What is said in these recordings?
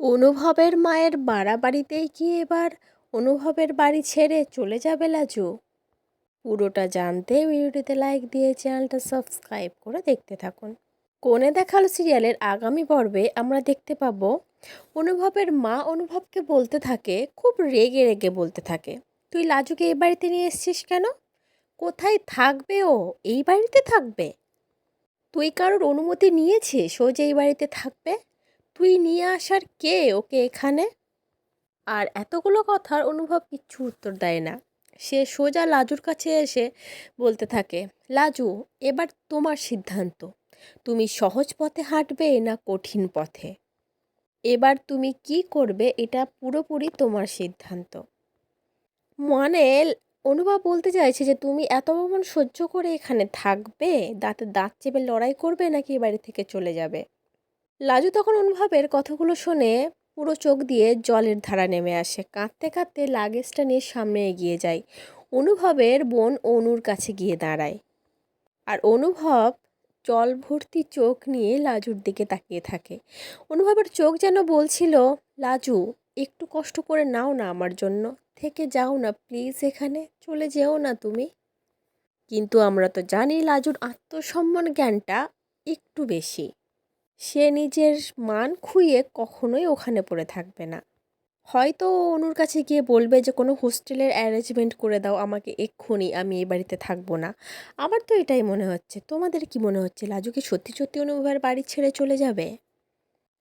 অনুভবের মায়ের বাড়াবাড়িতেই কি এবার অনুভবের বাড়ি ছেড়ে চলে যাবে লাজু? পুরোটা জানতে ভিডিওটিতে লাইক দিয়ে চ্যানেলটা সাবস্ক্রাইব করে দেখতে থাকুন। কোণে দেখাল সিরিয়ালের আগামী পর্বে আমরা দেখতে পাবো, অনুভবের মা অনুভবকে বলতে থাকে, খুব রেগে রেগে বলতে থাকে, তুই লাজুকে এই বাড়িতে নিয়ে এসছিস কেন? কোথায় থাকবে ও? এই বাড়িতে থাকবে? তুই কারোর অনুমতি নিয়েছিস ও যে এই বাড়িতে থাকবে? তুই নিয়ে আসার কে ওকে এখানে? আর এতগুলো কথার অনুভব কিচ্ছু উত্তর দেয় না। সে সোজা লাজুর কাছে এসে বলতে থাকে, লাজু, এবার তোমার সিদ্ধান্ত। তুমি সহজ পথে হাঁটবে না কঠিন পথে? এবার তুমি কি করবে এটা পুরোপুরি তোমার সিদ্ধান্ত। মানে অনুভব বলতে চাইছে যে তুমি এত অপমান সহ্য করে এখানে থাকবে? দাঁতে দাঁত চেপে লড়াই করবে নাকি বাড়ি থেকে চলে যাবে? লাজু তখন অনুভবের কথাগুলো শুনে পুরো চোখ দিয়ে জলের ধারা নেমে আসে। কাঁদতে কাঁদতে লাগেজটা নিয়ে সামনে এগিয়ে যায়। অনুভবের বোন অনুর কাছে গিয়ে দাঁড়ায়। আর অনুভব জল ভর্তি চোখ নিয়ে লাজুর দিকে তাকিয়ে থাকে। অনুভবের চোখ যেন বলছিল, লাজু, একটু কষ্ট করে নাও না আমার জন্য। থেকে যাও না প্লিজ এখানে, চলে যেও না তুমি। কিন্তু আমরা তো জানি লাজুর আত্মসম্মান জ্ঞানটা একটু বেশি। সে নিজের মান খুইয়ে কখনোই ওখানে পড়ে থাকবে না। হয়তো অনুর কাছে গিয়ে বলবে যে, কোনো হোস্টেলের অ্যারেঞ্জমেন্ট করে দাও, আমাকে এক্ষুনি, আমি এই বাড়িতে থাকব না। আমার তো এটাই মনে হচ্ছে। তোমাদের কি মনে হচ্ছে? লাজু কি সত্যি সত্যি অনুভবের বাড়ি ছেড়ে চলে যাবে?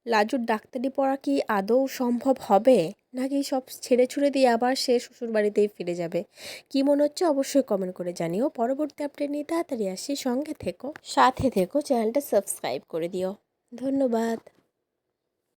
লাজুর ডাক্তারি পড়া কি আদৌ সম্ভব হবে? নাকি সব ছেড়ে ছুড়ে দিয়ে আবার সে শ্বশুর বাড়িতেই ফিরে যাবে? কি মনে হচ্ছে অবশ্যই কমেন্ট করে জানিও। পরবর্তী আপডেট নিয়ে তাড়াতাড়ি আসি সঙ্গে থেকো, সাথে থেকো, চ্যানেলটা সাবস্ক্রাইব করে দিও। ধন্যবাদ।